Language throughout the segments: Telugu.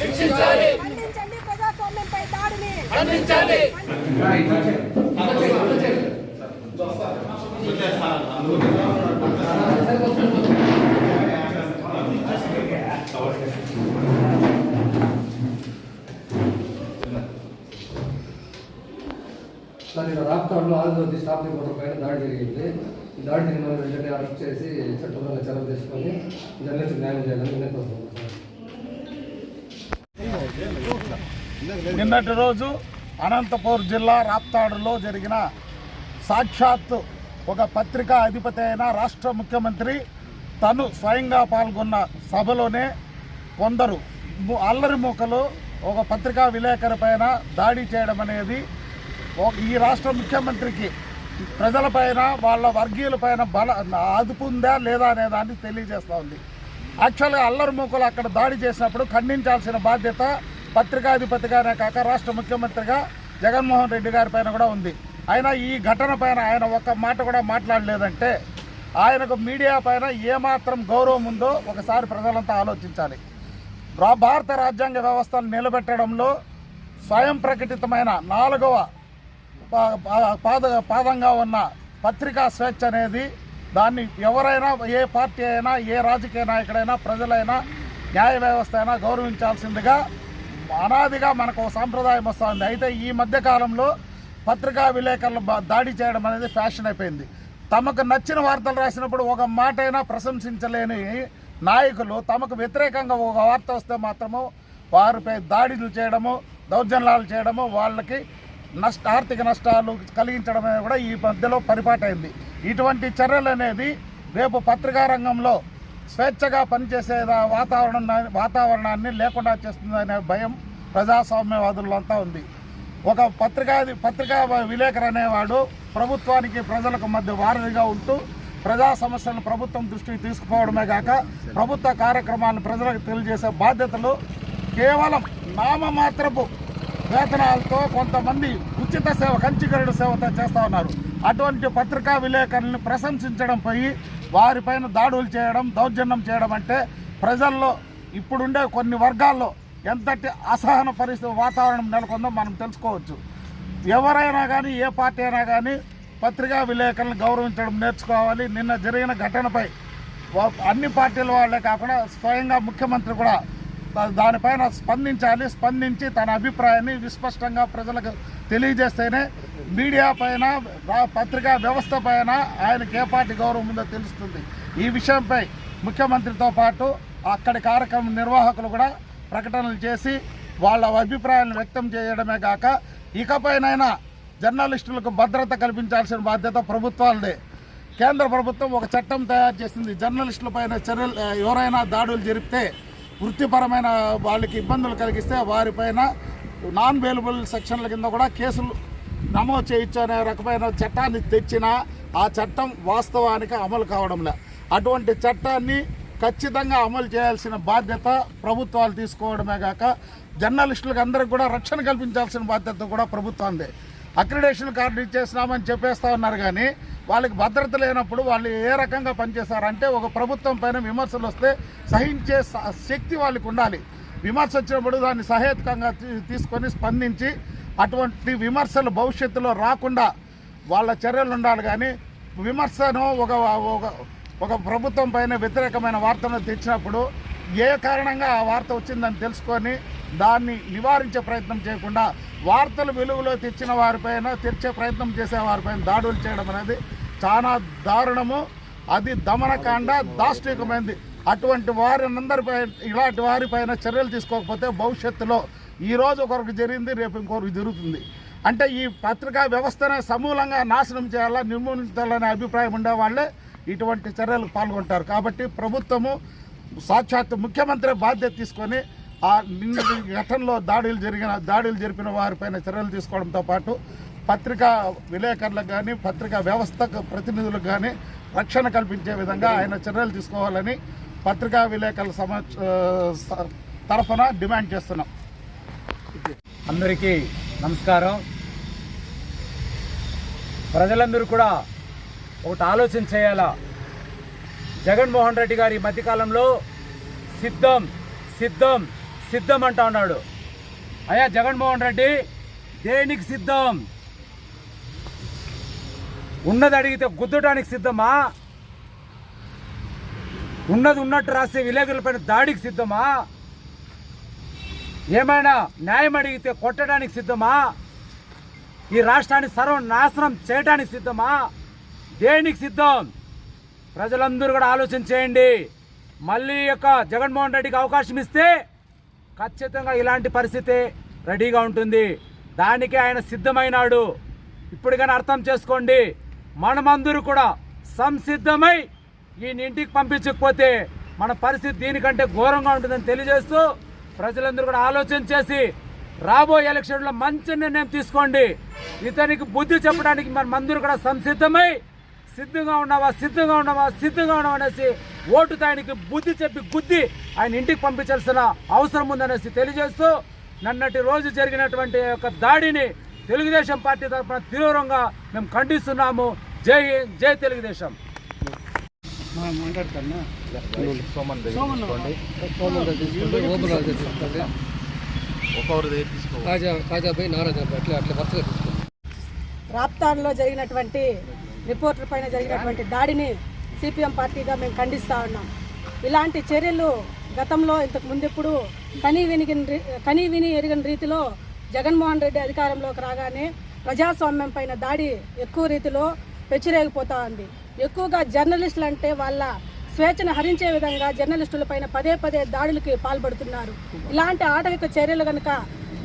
శిక్షించాలి ఖండించండి ప్రజాస్వామ్యంపై దాడిని. ఖండించండి. సార్ ఇలా రాప్తాడులో ఆదివాసీ స్టాఫ్ రిపోర్టర్ పైన దాడి జరిగింది. ఈ దాడి జరిగిన వాళ్ళు వెంటనే అరెస్ట్ చేసి చట్టంలో చర్యలు తీసుకొని జర్నలిస్ట్ న్యాయం చేయాలని విన్నపడుతున్నాను నిన్నటి రోజు అనంతపూర్ జిల్లా రాప్తాడులో జరిగిన సాక్షాత్ ఒక పత్రికా అధిపతి అయిన రాష్ట్ర ముఖ్యమంత్రి తను స్వయంగా పాల్గొన్న సభలోనే కొందరు అల్లరి మూకలు ఒక పత్రికా విలేకరి పైన దాడి చేయడం అనేది ఈ రాష్ట్ర ముఖ్యమంత్రికి ప్రజలపైన వాళ్ళ వర్గీయులపైన బల అదుపు ఉందా లేదా అనే దాన్ని తెలియజేస్తూ ఉంది. యాక్చువల్గా అల్లరి మూకలు అక్కడ దాడి చేసినప్పుడు ఖండించాల్సిన బాధ్యత పత్రికాధిపతిగానే కాక రాష్ట్ర ముఖ్యమంత్రిగా జగన్మోహన్ రెడ్డి గారి పైన కూడా ఉంది. అయినా ఈ ఘటన పైన ఆయన ఒక్క మాట కూడా మాట్లాడలేదంటే ఆయనకు మీడియా పైన ఏమాత్రం గౌరవం ఉందో ఒకసారి ప్రజలంతా ఆలోచించాలి. భారత రాజ్యాంగ వ్యవస్థను నిలబెట్టడంలో స్వయం ప్రకటితమైన నాలుగవ పాద పాదంగా ఉన్న పత్రికా స్వేచ్ఛ అనేది దాన్ని ఎవరైనా ఏ పార్టీ అయినా ఏ రాజకీయ నాయకుడైనా ప్రజలైనా న్యాయ వ్యవస్థ అయినా గౌరవించాల్సిందిగా అనాదిగా మనకు ఒక సాంప్రదాయం వస్తుంది. అయితే ఈ మధ్యకాలంలో పత్రికా విలేకరులు బా- దాడి చేయడం అనేది ఫ్యాషన్ అయిపోయింది. తమకు నచ్చిన వార్తలు రాసినప్పుడు ఒక మాట అయినా ప్రశంసించలేని నాయకులు తమకు వ్యతిరేకంగా ఒక వార్త వస్తే మాత్రము వారిపై దాడులు చేయడము దౌర్జన్యాలు చేయడము వాళ్ళకి నష్ట ఆర్థిక నష్టాలు కలిగించడమే కూడా ఈ మధ్యలో పరిపాటైంది. ఇటువంటి చర్యలు అనేది రేపు పత్రికా రంగంలో స్వేచ్ఛగా పనిచేసే దా- వాతావరణం వాతావరణాన్ని లేకుండా చేస్తుందనే భయం ప్రజాస్వామ్యవాదుల్లో అంతా ఉంది. ఒక పత్రికా పత్రికా విలేకరు అనేవాడు ప్రభుత్వానికి ప్రజలకు మధ్య వారధిగా ఉంటూ ప్రజా సమస్యలను ప్రభుత్వం దృష్టికి తీసుకుపోవడమే కాక ప్రభుత్వ కార్యక్రమాలను ప్రజలకు తెలియజేసే బాధ్యతలు కేవలం నామమాత్రపు వేతనాలతో కొంతమంది ఉచిత సేవ కంచికరుడు సేవతో చేస్తూ ఉన్నారు. అటువంటి పత్రికా విలేకరులను ప్రశంసించడం పోయి వారిపైన దాడులు చేయడం దౌర్జన్యం చేయడం అంటే ప్రజల్లో ఇప్పుడుండే కొన్ని వర్గాల్లో ఎంతటి అసహన పరిస్థితి వాతావరణం నెలకొందో మనం తెలుసుకోవచ్చు. ఎవరైనా కానీ ఏ పార్టీ అయినా కానీ పత్రికా విలేకరులను గౌరవించడం నేర్చుకోవాలి. నిన్న జరిగిన ఘటనపై అన్ని పార్టీల వాళ్ళే కాకుండా స్వయంగా ముఖ్యమంత్రి కూడా దానిపైన స్పందించాలి స్పందించి తన అభిప్రాయాన్ని విస్పష్టంగా ప్రజలకు తెలియజేస్తేనే మీడియా పైన పత్రికా వ్యవస్థ పైన ఆయనకి ఏ పార్టీ గౌరవం ఉందో తెలుస్తుంది. ఈ విషయంపై ముఖ్యమంత్రితో పాటు అక్కడి కార్యక్రమం నిర్వాహకులు కూడా ప్రకటనలు చేసి వాళ్ళ అభిప్రాయాలను వ్యక్తం చేయడమే కాక ఇకపైనైనా జర్నలిస్టులకు భద్రత కల్పించాల్సిన బాధ్యత ప్రభుత్వాలదే. కేంద్ర ప్రభుత్వం ఒక చట్టం తయారు చేసింది. జర్నలిస్టులపైన చర్యలు ఎవరైనా దాడులు జరిపితే వృత్తిపరమైన వాళ్ళకి ఇబ్బందులు కలిగిస్తే వారిపైన నాన్ వేలబుల్ సెక్షన్ల కింద కూడా కేసులు నమోదు చేయొచ్చు అనే రకమైన చట్టాన్ని తెచ్చినా ఆ చట్టం వాస్తవానికి అమలు కావడంలే అటువంటి చట్టాన్ని ఖచ్చితంగా అమలు చేయాల్సిన బాధ్యత ప్రభుత్వాలు తీసుకోవడమే కాక జర్నలిస్టులకు అందరికి కూడా రక్షణ కల్పించాల్సిన బాధ్యత కూడా ప్రభుత్వందే అక్రిడేషన్ కార్డు ఇచ్చేసినామని చెప్పేస్తా ఉన్నారు కానీ వాళ్ళకి భద్రత లేనప్పుడు వాళ్ళు ఏ రకంగా పనిచేస్తారంటే ఒక ప్రభుత్వం పైన విమర్శలు వస్తే సహించే స- శక్తి వాళ్ళకి ఉండాలి. విమర్శ వచ్చినప్పుడు దాన్ని సహేతుకంగా తీ- తీసుకొని స్పందించి అటువంటి విమర్శలు భవిష్యత్తులో రాకుండా వాళ్ళ చర్యలు ఉండాలి కానీ విమర్శను ఒక ఒక ఒక ప్రభుత్వం పైన వ్యతిరేకమైన వార్తను తెచ్చినప్పుడు ఏ కారణంగా ఆ వార్త వచ్చిందని తెలుసుకొని దాన్ని నివారించే ప్రయత్నం చేయకుండా వార్తలు వెలుగులో తెచ్చిన వారిపైన తెచ్చే ప్రయత్నం చేసే వారిపైన దాడులు చేయడం అనేది చాలా దారుణము. అది దమనకాండ దాష్టికమైంది. అటువంటి వారినందరిపై ఇలాంటి వారిపైన చర్యలు తీసుకోకపోతే భవిష్యత్తులో ఈ రోజు ఒకరికి జరిగింది రేపు ఇంకొకరికి జరుగుతుంది. అంటే ఈ పత్రికా వ్యవస్థనే సమూలంగా నాశనం చేయాలా నిర్మూలించాలనే అభిప్రాయం ఉండేవాళ్ళే ఇటువంటి చర్యలు పాల్గొంటారు. కాబట్టి ప్రభుత్వము సాక్షాత్ ముఖ్యమంత్రి బాధ్యత తీసుకొని ఆ నిన్న ఘటనలో దాడులు జరిగిన దాడులు జరిపిన వారిపైన చర్యలు తీసుకోవడంతో పాటు పత్రికా విలేకరులకు కానీ పత్రికా వ్యవస్థకు ప్రతినిధులకు కానీ రక్షణ కల్పించే విధంగా ఆయన చర్యలు తీసుకోవాలని పత్రికా విలేకరుల సమ స- తరఫున డిమాండ్ చేస్తున్నాం. అందరికీ నమస్కారం. ప్రజలందరూ కూడా ఒకటి ఆలోచన చేయాలా? జగన్మోహన్ రెడ్డి గారి ఈ మధ్యకాలంలో సిద్ధం సిద్ధం సిద్ధం అంటా ఉన్నాడు అయ్యా జగన్మోహన్ రెడ్డి దేనికి సిద్ధం? ఉన్నది అడిగితే గుద్దటానికి సిద్ధమా? ఉన్నది ఉన్నట్టు రాసే విలేకరులపైన దాడికి సిద్ధమా? ఏమైనా న్యాయం అడిగితే కొట్టడానికి సిద్ధమా? ఈ రాష్ట్రాన్ని సర్వనాశనం చేయడానికి సిద్ధమా? దేనికి సిద్ధం? ప్రజలందరూ కూడా ఆలోచన చేయండి. మళ్ళీ యొక్క జగన్మోహన్ రెడ్డికి అవకాశం ఇస్తే ఖచ్చితంగా ఇలాంటి పరిస్థితి రెడీగా ఉంటుంది. దానికి ఆయన సిద్ధమైనాడు. ఇప్పటికైనా అర్థం చేసుకోండి. మనమందరూ కూడా సంసిద్ధమై ఈ ఇంటికి పంపించకపోతే మన పరిస్థితి దీనికంటే ఘోరంగా ఉంటుందని తెలియజేస్తూ ప్రజలందరూ కూడా ఆలోచన చేసి రాబోయే ఎలక్షన్లో మంచి నిర్ణయం తీసుకోండి. ఇతనికి బుద్ధి చెప్పడానికి మన మందరూ కూడా సంసిద్ధమై సిద్ధంగా ఉన్నావా? సిద్ధంగా ఉన్నావా? సిద్ధంగా ఉన్నావా అనేసి ఓటుతో ఆయనకి బుద్ధి చెప్పి గుద్ది ఆయన ఇంటికి పంపించాల్సిన అవసరం ఉందనేసి తెలియజేస్తూ నన్నటి రోజు జరిగినటువంటి యొక్క దాడిని తెలుగుదేశం పార్టీ తరఫున తీవ్రంగా మేము ఖండిస్తున్నాము. జై హింద్, జై తెలుగుదేశం. రాప్తాడ్లో జరిగినటువంటి రిపోర్టర్ పైన జరిగినటువంటి దాడిని సిపిఎం పార్టీగా మేము ఖండిస్తూ ఉన్నాం. ఇలాంటి చర్యలు గతంలో ఇంతకు ముందెప్పుడు కనీ వినిగిన రీ- కనీ విని ఎరిగిన రీతిలో జగన్మోహన్ రెడ్డి అధికారంలోకి రాగానే ప్రజాస్వామ్యం పైన దాడి ఎక్కువ రీతిలో పెచ్చిరేగిపోతా ఉంది. ఎక్కువగా జర్నలిస్టులు అంటే వాళ్ళ స్వేచ్ఛను హరించే విధంగా జర్నలిస్టుల పైన పదే పదే దాడులకి పాల్పడుతున్నారు. ఇలాంటి ఆటవిక చర్యలు కనుక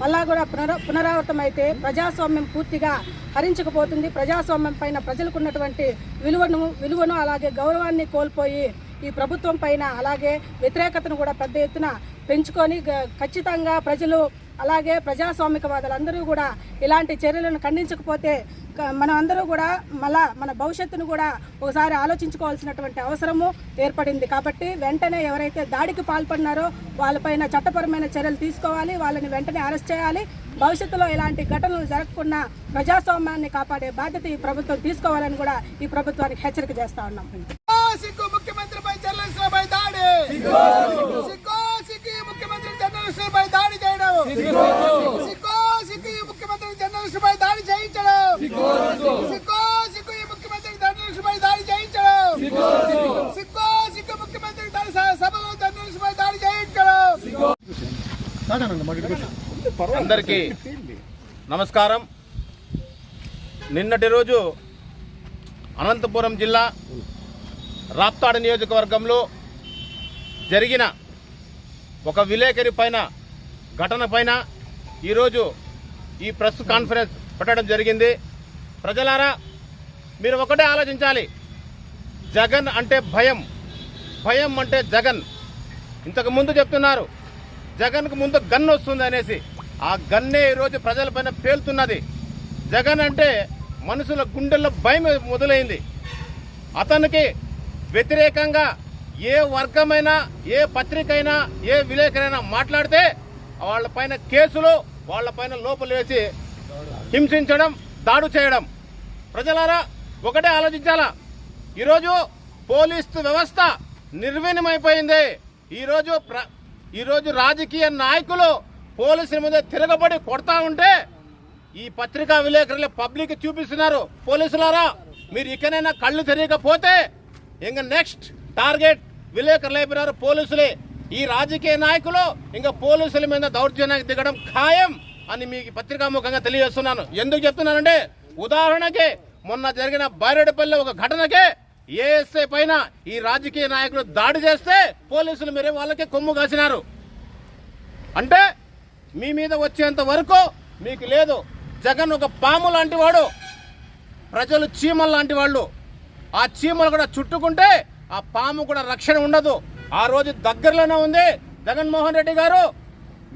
మళ్ళా కూడా పునర పునరావృతమైతే ప్రజాస్వామ్యం పూర్తిగా హరించకపోతుంది. ప్రజాస్వామ్యం పైన ప్రజలకు ఉన్నటువంటి విలువను విలువను అలాగే గౌరవాన్ని కోల్పోయి ఈ ప్రభుత్వం పైన అలాగే వ్యతిరేకతను కూడా పెద్ద ఎత్తున పెంచుకొని ఖచ్చితంగా ప్రజలు అలాగే ప్రజాస్వామికవాదులందరూ కూడా ఇలాంటి చర్యలను ఖండించకపోతే మనం అందరూ కూడా మళ్ళా మన భవిష్యత్తును కూడా ఒకసారి ఆలోచించుకోవాల్సినటువంటి అవసరము ఏర్పడింది. కాబట్టి వెంటనే ఎవరైతే దాడికి పాల్పడినారో వాళ్ళపైన చట్టపరమైన చర్యలు తీసుకోవాలి. వాళ్ళని వెంటనే అరెస్ట్ చేయాలి. భవిష్యత్తులో ఇలాంటి ఘటనలు జరగకుండా ప్రజాస్వామ్యాన్ని కాపాడే బాధ్యత ఈ ప్రభుత్వం తీసుకోవాలని కూడా ఈ ప్రభుత్వానికి హెచ్చరిక చేస్తా ఉన్నాం. ముఖ్యమంత్రిపై దాడి. ముఖ్యమంత్రి దాడి చేయడం. ఈ ముఖ్యమంత్రి దాడి చేయించడం. ముఖ్యమంత్రి సభలో దాడి చేయించడం. అందరికీ నమస్కారం. నిన్నటి రోజు అనంతపురం జిల్లా రాప్తాడు నియోజకవర్గంలో జరిగిన ఒక విలేకరి పైన ఘటన పైన ఈరోజు ఈ ప్రెస్ కాన్ఫరెన్స్ పెట్టడం జరిగింది. ప్రజలారా మీరు ఒకటే ఆలోచించాలి. జగన్ అంటే భయం. భయం అంటే జగన్. ఇంతకు ముందు చెప్తున్నారు జగన్కు ముందు గన్ వస్తుంది అనేసి. ఆ గన్నే ఈరోజు ప్రజలపైన పేలుతున్నది. జగన్ అంటే మనుషుల గుండెల్లో భయం మొదలైంది. అతనికి వ్యతిరేకంగా ఏ వర్గమైనా ఏ పత్రిక అయినా ఏ విలేకరైనా మాట్లాడితే వాళ్ళపైన కేసులు వాళ్ళపైన లోపలు వేసి హింసించడం దాడు చేయడం. ప్రజలారా ఒకటే ఆలోచించాలా? ఈరోజు పోలీసు వ్యవస్థ నిర్వీణమైపోయింది ఈరోజు ప్ర ఈరోజు రాజకీయ నాయకులు పోలీసుల మీద తిరగబడి కొడతా ఉంటే ఈ పత్రికా విలేకరులు పబ్లిక్ చూపిస్తున్నారు. పోలీసులారా మీరు ఇకనైనా కళ్ళు తిరగకపోతే ఇంకా నెక్స్ట్ టార్గెట్ విలేకరులు అయిపోయినారు పోలీసులే. ఈ రాజకీయ నాయకులు ఇంకా పోలీసుల మీద దౌర్జన్యానికి దిగడం ఖాయం అని మీకు పత్రికాముఖంగా తెలియజేస్తున్నాను. ఎందుకు చెప్తున్నానంటే ఉదాహరణకి మొన్న జరిగిన బైరెడ్డిపల్లి ఒక ఘటనకే ఏఎస్ఐ పైన ఈ రాజకీయ నాయకులు దాడి చేస్తే పోలీసులు మీరే వాళ్ళకే కొమ్ము కాసినారు. అంటే మీ మీద వచ్చేంత వరకు మీకు లేదు. జగన్ ఒక పాము లాంటి వాడు. ప్రజలు చీమలు లాంటి వాళ్ళు. ఆ చీమలు కూడా చుట్టుకుంటే ఆ పాము కూడా రక్షణ ఉండదు. ఆ రోజు దగ్గరలోనే ఉంది జగన్మోహన్ రెడ్డి గారు.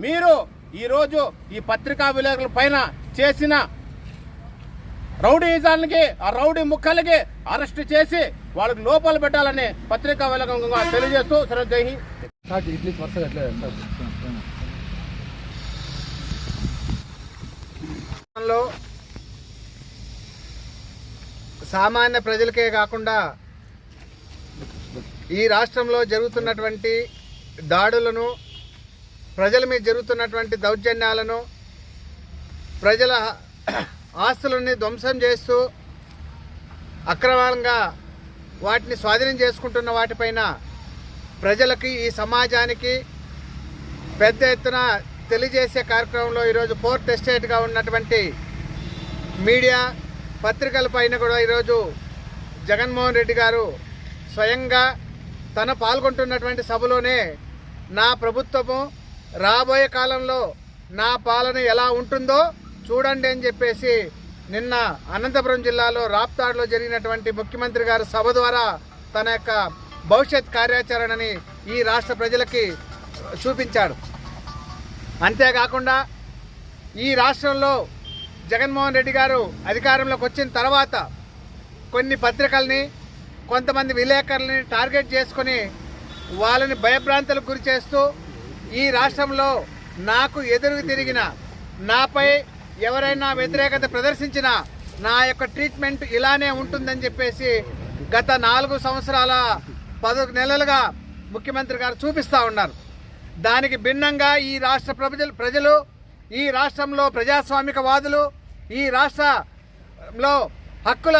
మీరు ఈరోజు ఈ పత్రికా విలేకరుల పైన చేసిన రౌడీజానికి ఆ రౌడీ ముక్కలకి అరెస్ట్ చేసి వాళ్ళకి లోపాలు పెట్టాలని పత్రికా విలేకరులుగా తెలియజేస్తూ సరే జై ఇడ్లీ సామాన్య ప్రజలకే కాకుండా ఈ రాష్ట్రంలో జరుగుతున్నటువంటి దాడులను ప్రజల మీద జరుగుతున్నటువంటి దౌర్జన్యాలను ప్రజల ఆస్తులని ధ్వంసం చేస్తూ అక్రమంగా వాటిని స్వాధీనం చేసుకుంటున్న వాటిపైన ప్రజలకి ఈ సమాజానికి పెద్ద ఎత్తున తెలియజేసే కార్యక్రమంలో ఈరోజు ఫోర్త్ ఎస్టేట్గా ఉన్నటువంటి మీడియా పత్రికల పైన కూడా ఈరోజు జగన్మోహన్ రెడ్డి గారు స్వయంగా తను పాల్గొంటున్నటువంటి సభలోనే నా ప్రభుత్వము రాబోయే కాలంలో నా పాలన ఎలా ఉంటుందో చూడండి అని చెప్పేసి నిన్న అనంతపురం జిల్లాలో రాప్తాడులో జరిగినటువంటి ముఖ్యమంత్రి గారి సభ ద్వారా తన యొక్క భవిష్యత్ కార్యాచరణని ఈ రాష్ట్ర ప్రజలకి చూపించాడు. అంతేకాకుండా ఈ రాష్ట్రంలో జగన్మోహన్ రెడ్డి గారు అధికారంలోకి వచ్చిన తర్వాత కొన్ని పత్రికల్ని కొంతమంది విలేకరులని టార్గెట్ చేసుకొని వాళ్ళని భయభ్రాంతులకు గురి చేస్తూ ఈ రాష్ట్రంలో నాకు ఎదురు తిరిగిన నాపై ఎవరైనా వ్యతిరేకత ప్రదర్శించినా నా యొక్క ట్రీట్మెంట్ ఇలానే ఉంటుందని చెప్పేసి గత నాలుగు సంవత్సరాల పది నెలలుగా ముఖ్యమంత్రి గారు చూపిస్తూ ఉన్నారు. దానికి భిన్నంగా ఈ రాష్ట్ర ప్రజలు ప్రజలు ఈ రాష్ట్రంలో ప్రజాస్వామికవాదులు ఈ రాష్ట్రంలో హక్కుల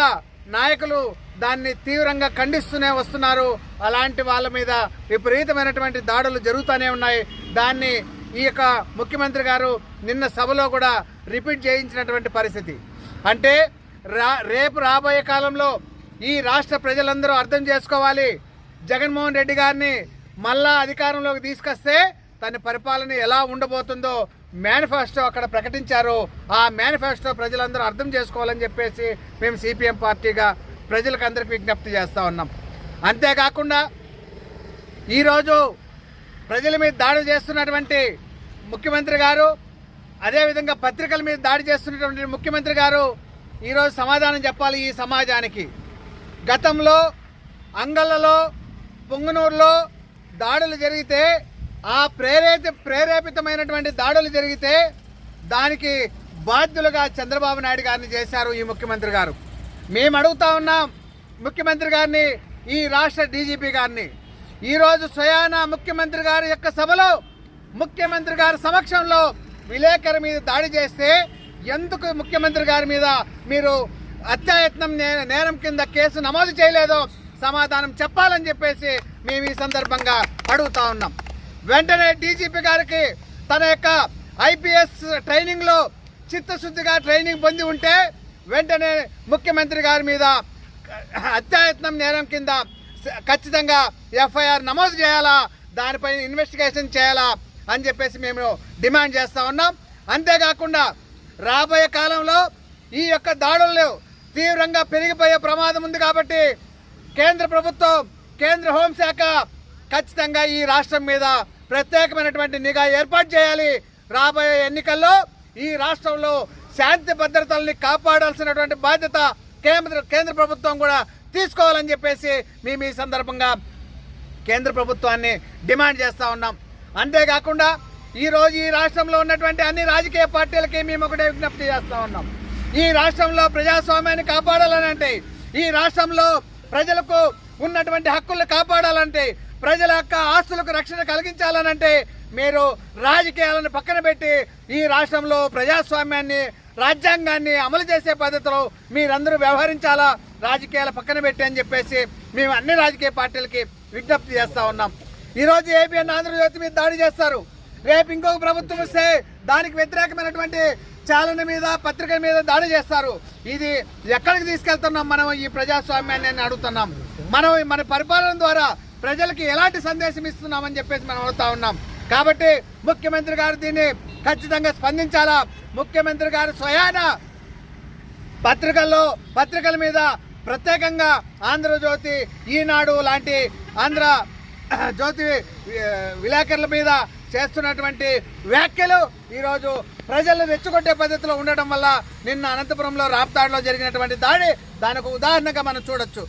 నాయకులు దాన్ని తీవ్రంగా ఖండిస్తూనే వస్తున్నారు. అలాంటి వాళ్ళ మీద విపరీతమైనటువంటి దాడులు జరుగుతూనే ఉన్నాయి. దాన్ని ఈ యొక్క ముఖ్యమంత్రి గారు నిన్న సభలో కూడా రిపీట్ చేయించినటువంటి పరిస్థితి. అంటే రా రేపు రాబోయే కాలంలో ఈ రాష్ట్ర ప్రజలందరూ అర్థం చేసుకోవాలి. జగన్మోహన్ రెడ్డి గారిని మళ్ళా అధికారంలోకి తీసుకొస్తే తన పరిపాలన ఎలా ఉండబోతుందో మేనిఫెస్టో అక్కడ ప్రకటించారు. ఆ మేనిఫెస్టో ప్రజలందరూ అర్థం చేసుకోవాలని చెప్పేసి మేము సిపిఎం పార్టీగా ప్రజలకు అందరికి విజ్ఞప్తి చేస్తూ ఉన్నాం. అంతేకాకుండా ఈరోజు ప్రజల మీద దాడి చేస్తున్నటువంటి ముఖ్యమంత్రి గారు అదేవిధంగా పత్రికల మీద దాడి చేస్తున్నటువంటి ముఖ్యమంత్రి గారు ఈరోజు సమాధానం చెప్పాలి ఈ సమాజానికి. గతంలో అంగళ్ళలో పొంగనూరులో దాడులు జరిగితే ఆ ప్రేరేత ప్రేరేపితమైనటువంటి దాడులు జరిగితే దానికి బాధ్యులుగా చంద్రబాబు నాయుడు గారిని చేశారు ఈ ముఖ్యమంత్రి గారు. మేము అడుగుతా ఉన్నాం ముఖ్యమంత్రి గారిని ఈ రాష్ట్ర డీజీపీ గారిని. ఈరోజు స్వయాన ముఖ్యమంత్రి గారి యొక్క సభలో ముఖ్యమంత్రి గారి సమక్షంలో విలేకరి మీద దాడి చేస్తే ఎందుకు ముఖ్యమంత్రి గారి మీద మీరు అత్యాయత్నం నే- నేరం కింద కేసు నమోదు చేయలేదో సమాధానం చెప్పాలని చెప్పేసి మేము ఈ సందర్భంగా అడుగుతా ఉన్నాం. వెంటనే డీజీపీ గారికి తన యొక్క ఐపీఎస్ ట్రైనింగ్లో చిత్తశుద్ధిగా ట్రైనింగ్ పొంది ఉంటే వెంటనే ముఖ్యమంత్రి గారి మీద అత్యాయత్నం నేరం కింద ఖచ్చితంగా ఎఫ్ఐఆర్ నమోదు చేయాలా? దానిపైన ఇన్వెస్టిగేషన్ చేయాలా? అని చెప్పేసి మేము డిమాండ్ చేస్తూ ఉన్నాం. అంతేకాకుండా రాబోయే కాలంలో ఈ యొక్క దాడులు తీవ్రంగా పెరిగిపోయే ప్రమాదం ఉంది కాబట్టి కేంద్ర ప్రభుత్వం కేంద్ర హోంశాఖ ఖచ్చితంగా ఈ రాష్ట్రం మీద ప్రత్యేకమైనటువంటి నిఘా ఏర్పాటు చేయాలి. రాబోయే ఎన్నికల్లో ఈ రాష్ట్రంలో శాంతి భద్రతల్ని కాపాడాల్సినటువంటి బాధ్యత కేంద్ర కేంద్ర ప్రభుత్వం కూడా తీసుకోవాలని చెప్పేసి మేము ఈ సందర్భంగా కేంద్ర ప్రభుత్వాన్ని డిమాండ్ చేస్తూ ఉన్నాం. అంతేకాకుండా ఈరోజు ఈ రాష్ట్రంలో ఉన్నటువంటి అన్ని రాజకీయ పార్టీలకి మేము ఒకటే విజ్ఞప్తి చేస్తూ ఉన్నాం. ఈ రాష్ట్రంలో ప్రజాస్వామ్యాన్ని కాపాడాలని అంటే ఈ రాష్ట్రంలో ప్రజలకు ఉన్నటువంటి హక్కులను కాపాడాలంటే ప్రజల యొక్క ఆస్తులకు రక్షణ కలిగించాలనంటే మీరు రాజకీయాలను పక్కన పెట్టి ఈ రాష్ట్రంలో ప్రజాస్వామ్యాన్ని రాజ్యాంగాన్ని అమలు చేసే పద్ధతిలో మీరందరూ వ్యవహరించాలా? రాజకీయాల పక్కన పెట్టి అని చెప్పేసి మేము అన్ని రాజకీయ పార్టీలకి విజ్ఞప్తి చేస్తూ ఉన్నాం. ఈరోజు ఏపీఎన్ ఆంధ్రజ్యోతి మీద దాడి చేస్తారు. రేపు ఇంకొక ప్రభుత్వం వస్తే దానికి వ్యతిరేకమైనటువంటి చాలన మీద పత్రికల మీద దాడి చేస్తారు. ఇది ఎక్కడికి తీసుకెళ్తున్నాం మనం? ఈ ప్రజాస్వామ్యాన్ని అని అడుగుతున్నాం. మనం మన పరిపాలన ద్వారా ప్రజలకి ఎలాంటి సందేశం ఇస్తున్నామని చెప్పేసి మనం అడుగుతా ఉన్నాం. కాబట్టి ముఖ్యమంత్రి గారు దీన్ని ఖచ్చితంగా స్పందించాలా? ముఖ్యమంత్రి గారు స్వయాన పత్రికల్లో పత్రికల మీద ప్రత్యేకంగా ఆంధ్రజ్యోతి ఈనాడు లాంటి ఆంధ్ర జ్యోతి విలేకరుల మీద చేస్తున్నటువంటి వ్యాఖ్యలు ఈరోజు ప్రజలను రెచ్చగొట్టే పద్ధతిలో ఉండటం వల్ల నిన్న అనంతపురంలో రాప్తాడులో జరిగినటువంటి దాడి దానికి ఉదాహరణగా మనం చూడొచ్చు.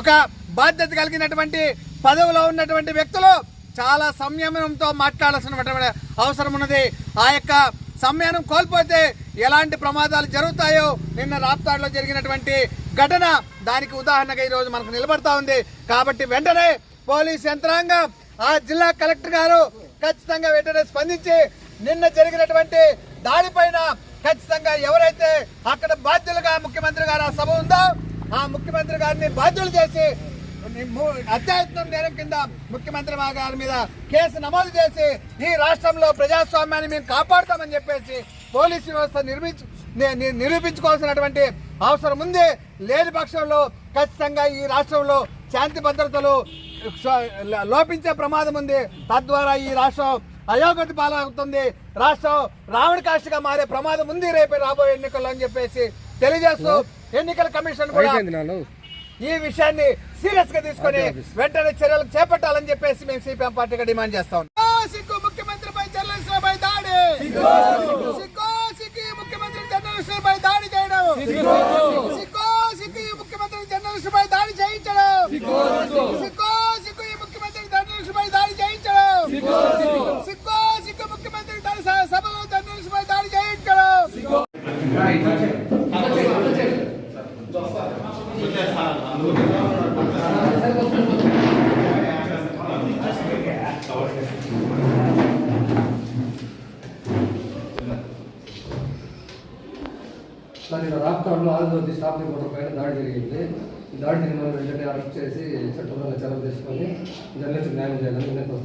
ఒక బాధ్యత కలిగినటువంటి పదవిలో ఉన్నటువంటి వ్యక్తులు చాలా సంయమనంతో మాట్లాడాల్సినటువంటి అవసరం ఉన్నది. ఆ యొక్క సంయమనం కోల్పోతే ఎలాంటి ప్రమాదాలు జరుగుతాయో నిన్న రాప్తాడులో జరిగినటువంటి ఘటన దానికి ఉదాహరణగా ఈరోజు మనకు నిలబడతా ఉంది. కాబట్టి వెంటనే పోలీస్ యంత్రాంగం ఆ జిల్లా కలెక్టర్ గారు ఖచ్చితంగా వెంటనే స్పందించి నిన్న జరిగినటువంటి దాడిపైన ఖచ్చితంగా ఎవరైతే అక్కడ బాధ్యులుగా ముఖ్యమంత్రి గారు ఆ సభ ఉందో ఆ ముఖ్యమంత్రి గారిని బాధ్యులు చేసి అత్యాయత్నం నేరం కింద ముఖ్యమంత్రి గారి మీద కేసు నమోదు చేసి ఈ రాష్ట్రంలో ప్రజాస్వామ్యాన్ని మేము కాపాడుతామని చెప్పేసి పోలీసు వ్యవస్థ నిర్మించు నిరూపించుకోవాల్సినటువంటి అవసరం ఉంది. లేని పక్షంలో ఖచ్చితంగా ఈ రాష్ట్రంలో శాంతి భద్రతలు లోపించే ప్రమాదం ఉంది. తద్వారా ఈ రాష్ట్రం అయోగతి పాలవుతుంది. రాష్ట్రం రావణ కాష్టిగా మారే ప్రమాదం ఉంది రేపు రాబోయే ఎన్నికల్లో అని చెప్పేసి తెలియజేస్తూ ఎన్నికల కమిషన్ కూడా ఈ విషయాన్ని సీరియస్గా తీసుకొని వెంటనే చర్యలు చేపట్టాలని చెప్పేసి మేము సిపిఎం పార్టీగా డిమాండ్ చేస్తా ఉన్నాం. సిగ్గు ముఖ్యమంత్రిపై జర్నలిస్టులపై దాడి. సిగ్గు సిగ్గు ఈ ముఖ్యమంత్రి జర్నలిస్టులపై దాడి చేయడం. సిగ్గు సిగ్గు ఈ ముఖ్యమంత్రి జర్నలిస్టులపై దాడి చేయించడం. సిగ్గు చేయించడం సిగ్గు ముఖ్యమంత్రి సభలో దాడి స్టాఫ్ రిపోర్టర్ పైన దాడి జరిగింది. ఈ దాడి జరిగిన వెంటనే అరెస్ట్ చేసి చట్టంలో చర్యలు తీసుకొని జర్నలిస్ట్ న్యాయం చేయాలని విన్నపం